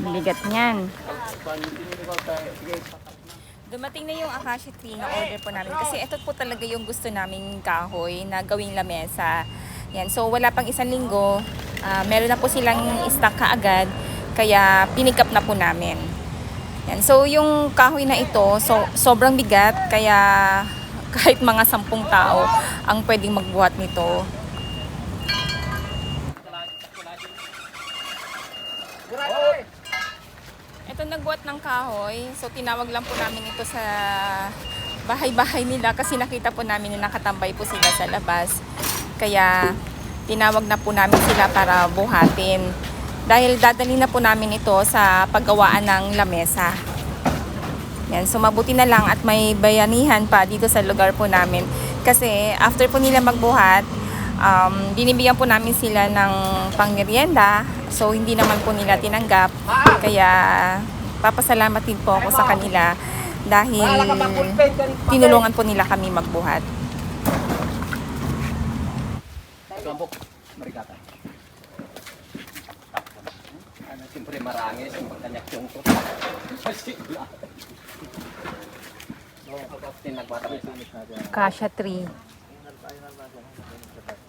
bigat niyan. Dumating na yung acacia tree na order po namin kasi ito po talaga yung gusto naming kahoy na gawing lamesa. Yan. So wala pang isang linggo, ah, meron na po silang stock kaagad kaya pinikap na po namin. Yan. So yung kahoy na ito, so, sobrang bigat kaya kahit mga sampung tao ang pwedeng magbuhat nito. Nagbuhat ng kahoy. So tinawag lang po namin ito sa bahay-bahay nila kasi nakita po namin na nakatambay po sila sa labas. Kaya tinawag na po namin sila para buhatin. Dahil dadali na po namin ito sa paggawaan ng lamesa. Yan, so mabuti na lang at may bayanihan pa dito sa lugar po namin. Kasi after po nila magbuhat, um, binibigyan po namin sila ng pangmerienda. So hindi naman po nila tinanggap. Kaya papasalamat din po ako sa kanila dahil tinulungan po nila kami magbuhat. Ano, siyempre marangis yung pagkanyak yung to. Masigla. Ko Kasha tree.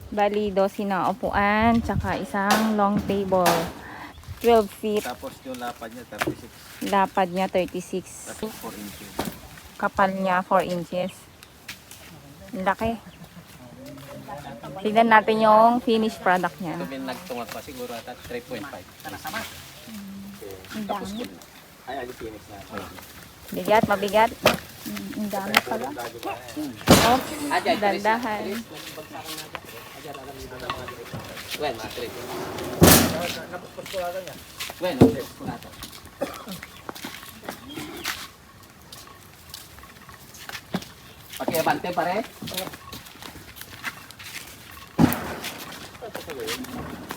Bali, dosi na upuan, tsaka isang long table. 12 feet, Tapos yung lapad niya 36 lapad niya 36. tapos 4 inches. Kapal niya 4 inches. Ang Laki. Tignan natin yung finished product niya. Kami nagtungat pa siguro at 3.5. Ang dami. Ay, ay, finish na. Bigat, mabigat. Mm, Ang dami pala. Oh, dandahan. Well, mga 3. Well, okay. Kulata. Pakiabante pare.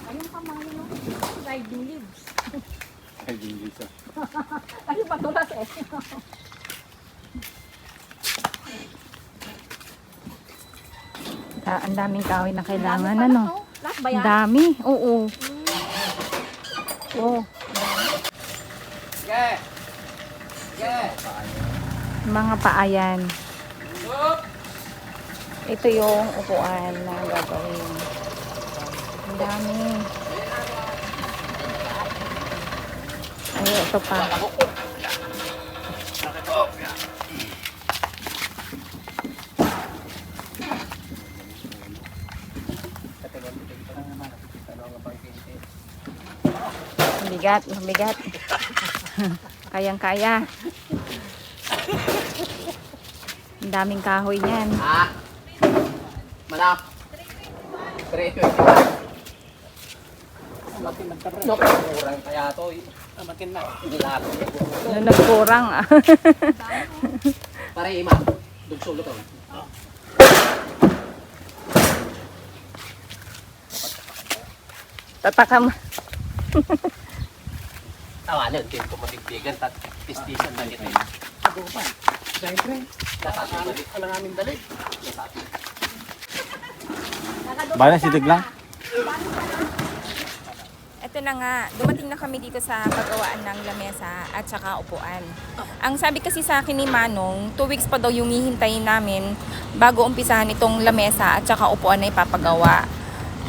Ayun pa mga yun, riding leaves. Ay, hindi sa. Ayun matulas eh. Ah, ang daming kahoy na kailangan, ano? Lahat ba Ang yan? dami, oo. Oh, Yeah. Yeah. mga paayan. Ito yung upuan na gagawin. Ang dami. Ay, ito pa. Mabigat, mabigat. Kayang-kaya. Ang daming kahoy niyan. Ah. Manap. Diretso ito. No, kurang kaya to. Amatin na. Hindi lahat. Ano nagkurang ah. Pare, ima. Dugsulo to. Tatakam. Tawanan, din ko mabigbigan. Tat, tistisan na kita. Ako pa. Siyempre. Nasasabalik. Alang aming dali. Bala si Tiglang? Ito na nga, dumating na kami dito sa pagawaan ng lamesa at saka upuan. Ang sabi kasi sa akin ni Manong, two weeks pa daw yung hihintayin namin bago umpisahan itong lamesa at saka upuan na ipapagawa.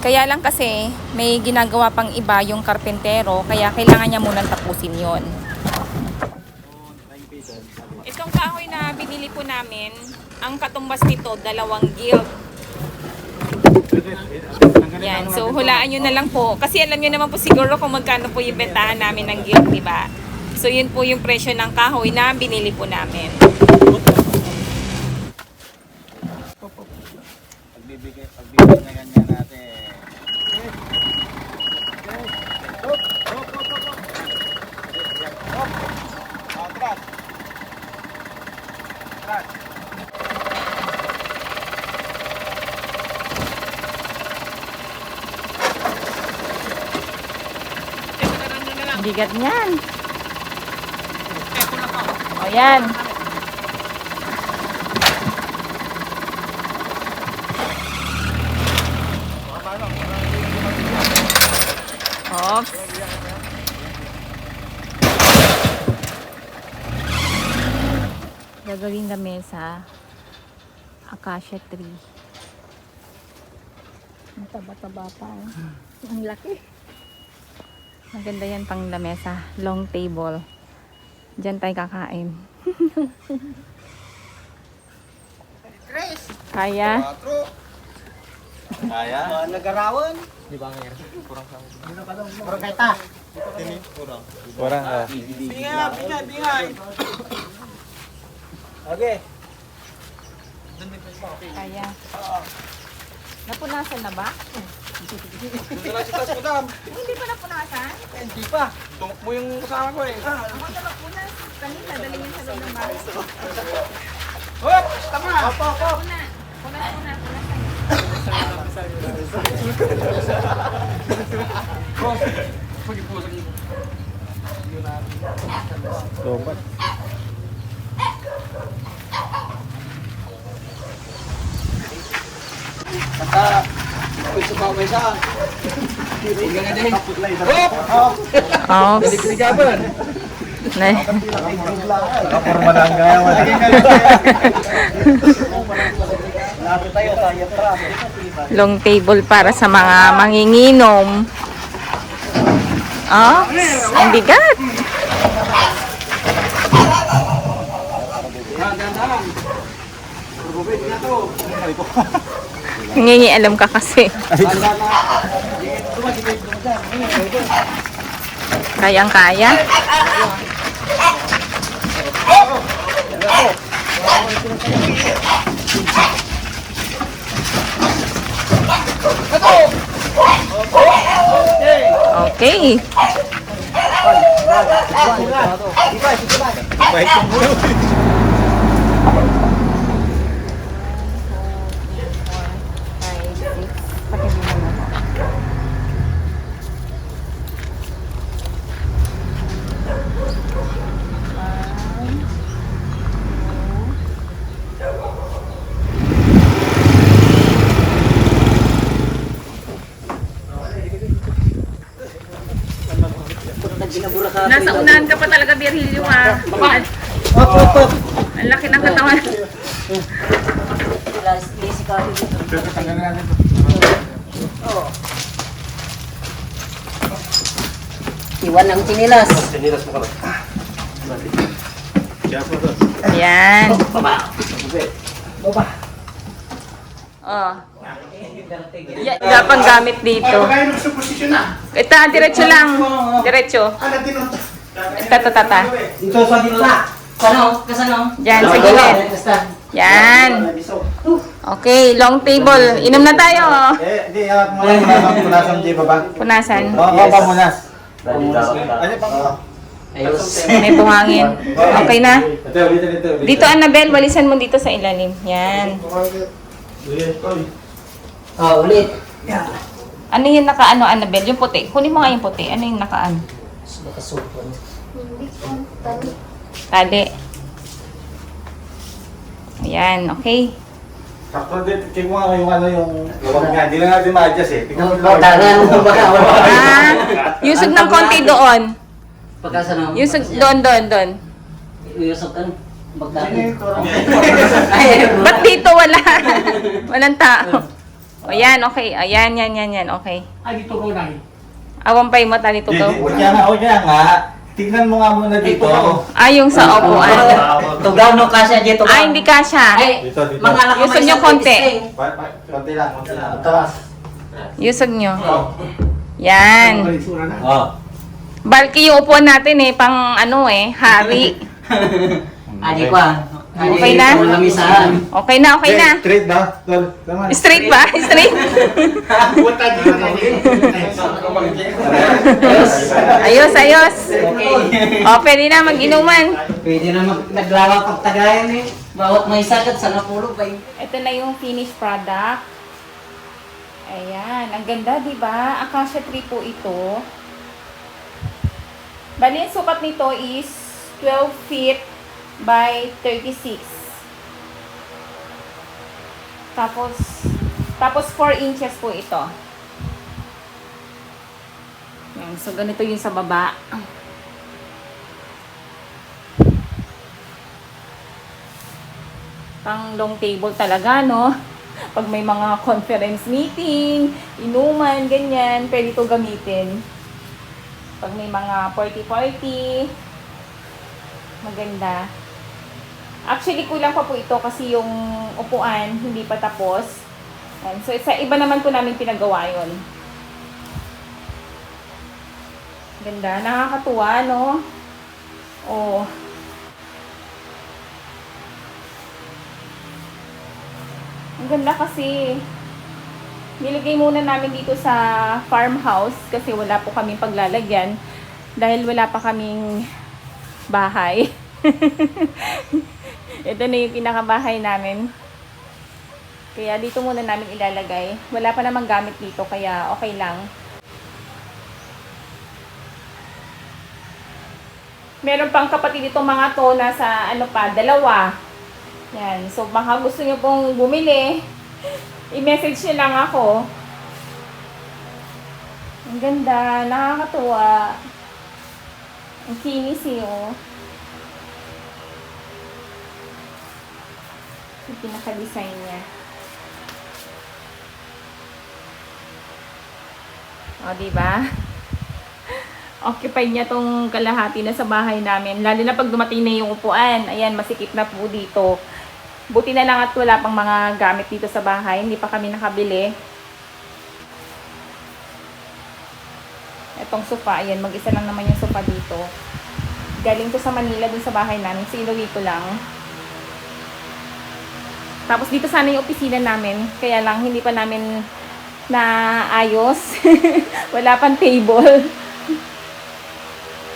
Kaya lang kasi may ginagawa pang iba yung karpentero kaya kailangan niya munang tapusin yon. Itong kahoy na binili po namin, ang katumbas nito dalawang guild. Yan, so hulaan nyo na lang po. Kasi alam nyo naman po siguro kung magkano po yung bentahan namin ng guild, di ba? So yun po yung presyo ng kahoy na binili po namin. Pagbibigay, pagbibigay na ganyan Bigat niyan. O yan. Oops. Gagawin kami sa acacia tree. Ang taba-taba pa eh. Ang laki. Maganda yan pang lamesa. Long table. Diyan tayo kakain. Kaya? Kaya? Nagarawan. Kurang ah. Okay. Kaya. Napunasan na ba? Hindi pa napunasan? Hindi pa. Tumakbo yung kasama ko eh. Ako na napunas. Kanina, dali niya sa loob ng bahay. Hop! Tama! Opo, opo. Puna. Punas, punas, punas. Lompat. Basta, gusto pa may isa. Hindi nga din. Hop! Oo. Sigaban. Na. Kapurma lang kaya. Long table para sa mga manginginom. Oh, ang bigat. Magandang. Rubit na to. Nangingialam ka kasi. Handa na. Kayang kaya. Okay. Nasa unahan ka pa talaga, Virgilio ha. Bakit? Ang laki ng katawan. Tanggalin natin to. Iwan ang chinilas. Sinilas mo ka Siya po to. Yan. Oh. Ya, yeah, pang gamit dito. Ito, diretso lang. Diretso. Tata, tata. Dito sa dinala. Kano? Kasano? Yan, sa gilid. Yan. Okay, long table. Inom na tayo. Eh, di. Hawak mo lang sa baba. Punasan. Oo, yes. pamunas. Ano pa mo? Ayos. May buhangin. Okay na? Ito. Dito, Annabel, walisan mo dito sa ilalim. Yan. Oh, ulit. Ano yung nakaano, Annabel? Yung puti. Kunin mo nga yung puti. Ano yung nakaano? Nakasupon. Tali. Ayan, okay. Sakto din, check mo nga yung ano yung lawag nga. Hindi lang natin ma-adjust eh. Tingnan mo Oh, tangan mo baka wala. Ah, yusog ng konti doon. Pagkasano? Yusog doon, doon, doon. Yusog kan. Ay, Ba't dito wala? Walang tao. O yan, okay. Ayan, yan, yan, yan. Okay. Ay, dito ko na. Awampay mo, tali to Hindi, Kaya nga, o kaya nga, tingnan mo nga muna dito. Ah, yung sa upuan. Tugaw no kasya dito. Ah, hindi kasha. Ay, Dito, dito. mga lakamay Yusog niyo sa konti. pa- Konti lang, konti lang. Yusog nyo. Yan. Oh. Balki yung upuan natin eh, pang ano eh, hari. Adi ko ah. Adi, Okay na? Okay na, okay na. Straight ba? Tol, tama. Straight ba? Straight? Ayos, ayos. Okay. O, pwede na mag-inuman. Pwede na mag naglawa pag tagayan eh. Bawat may sagad sa napulog ay. Ito na yung finished product. Ayan, ang ganda, di ba? Acacia tree po ito. Bali, ang sukat nito is 12 feet by 36. Tapos, tapos 4 inches po ito. Yan, so ganito yung sa baba. pang long table talaga, no? Pag may mga conference meeting, inuman, ganyan, pwede ito gamitin. Pag may mga party-party, maganda. Actually, kulang pa po ito kasi yung upuan hindi pa tapos. Yan. So, sa iba naman po namin pinagawa yon. Ganda. Nakakatuwa, no? Oh. Ang ganda kasi. Nilagay muna namin dito sa farmhouse kasi wala po kami paglalagyan dahil wala pa kaming bahay. Ito na yung pinakabahay namin. Kaya dito muna namin ilalagay. Wala pa namang gamit dito kaya okay lang. Meron pang kapatid dito mga to nasa ano pa, dalawa. Yan. So baka gusto nyo pong bumili, i-message nyo lang ako. Ang ganda, nakakatuwa. Ang kinis eh, oh. Yung pinaka-design niya. O, di ba? Occupied niya tong kalahati na sa bahay namin. Lalo na pag dumating na yung upuan. Ayan, masikip na po dito. Buti na lang at wala pang mga gamit dito sa bahay. Hindi pa kami nakabili. Itong sofa, ayan, mag-isa lang naman yung sofa dito. Galing to sa Manila dun sa bahay namin. Sinuwi ko lang. Tapos dito sana yung opisina namin. Kaya lang, hindi pa namin na ayos. Wala pang table.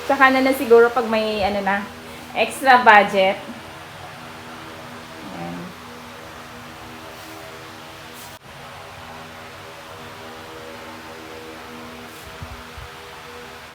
Tsaka na na siguro pag may ano na, extra budget.